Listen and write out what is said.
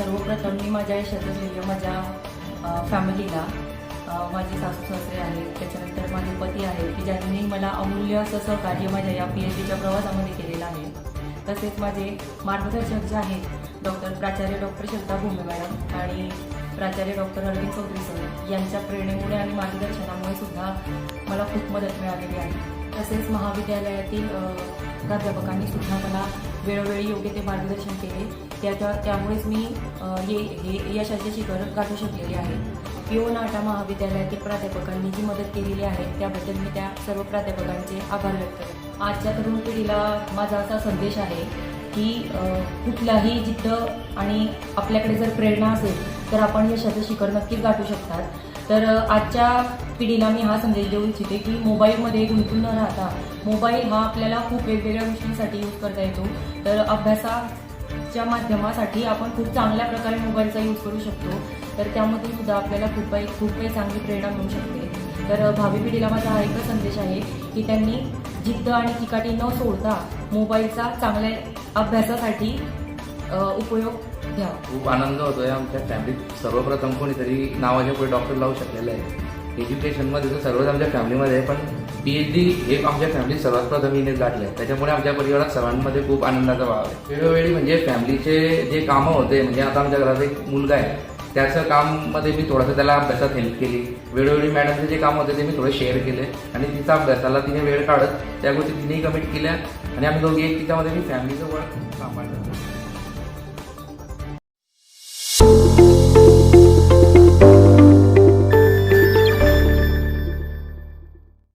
सर्वप्रथम मी माझ्या यशाचं श्रेय माझ्या फॅमिलीला माझे सासू सासरे आहेत त्याच्यानंतर माझे पती आहेत की ज्यांनी मला अमूल्य असं सहकार्य माझ्या या पी एच डीच्या प्रवासामध्ये केलेलं आहे. तसेच माझे मार्गदर्शक जे आहेत डॉक्टर प्राचार्य डॉक्टर श्रद्धा भूमे मॅडम आणि प्राचार्य डॉक्टर अरविंद चौधरी सर यांच्या प्रेरणेमुळे आणि मार्गदर्शनामुळे सुद्धा मला खूप मदत मिळालेली आहे. तसेच महाविद्यालयातील प्राध्यापकांनी सुद्धा मला वेळोवेळी योग्य ते मार्गदर्शन केले. त्याच्या त्यामुळेच मी हे हे यशाचे शिखर गाठू शकलेले आहे. पिओ नाटा महाविद्यालयातील प्राध्यापकांनी जी मदत केलेली आहे त्याबद्दल मी त्या सर्व प्राध्यापकांचे आभार व्यक्त आजच्या तरुण पिढीला माझा असा संदेश आहे की कुठलाही जिद्द आणि आपल्याकडे जर प्रेरणा असेल तर आपण यशाचं शिखर नक्कीच गाठू शकतात. तर आजच्या पिढीला मी हा संदेश देऊ इच्छिते की मोबाईलमध्ये गुंतून न राहता मोबाईल हा आपल्याला खूप वेगवेगळ्या गोष्टींसाठी यूज करता येतो. तर अभ्यासाच्या माध्यमासाठी आपण खूप चांगल्या प्रकारे मोबाईलचा यूज करू शकतो. तर त्यामधून सुद्धा आपल्याला खूप काही खूप काही चांगली प्रेरणा मिळू शकते. तर भावी पिढीला माझा हा एकच संदेश आहे की त्यांनी जिद्द आणि चिकाटी न सोडता मोबाईलचा चांगल्या अभ्यासासाठी उपयोग खूप आनंद होतोय आमच्या फॅमिलीत सर्वप्रथम कोणीतरी नावाच्या पुढे डॉक्टर लावू शकलेलं आहे. एज्युकेशनमध्ये तर सर्वच आमच्या फॅमिलीमध्ये आहे पण पी एच डी एक आमच्या फॅमिलीत सर्वात प्रथम हिनेच गाठले आहे त्याच्यामुळे आमच्या परिवारात सर्वांमध्ये खूप आनंदाचा भाव आहे. वेळोवेळी म्हणजे फॅमिलीचे जे कामं होते म्हणजे आता आमच्या घरात एक मुलगा आहे. त्याचं काममध्ये मी थोडंसं त्याला अभ्यासात हेल्प केली. वेळोवेळी मॅडमचे जे काम होते ते मी थोडे शेअर केले. आणि तिचा अभ्यासाला तिने वेळ काढत त्या गोष्टी तिनेही कमिट केल्या. आणि आम्ही दोघी एक तिच्यामध्ये मी फॅमिलीचं वर्क सांभाळलं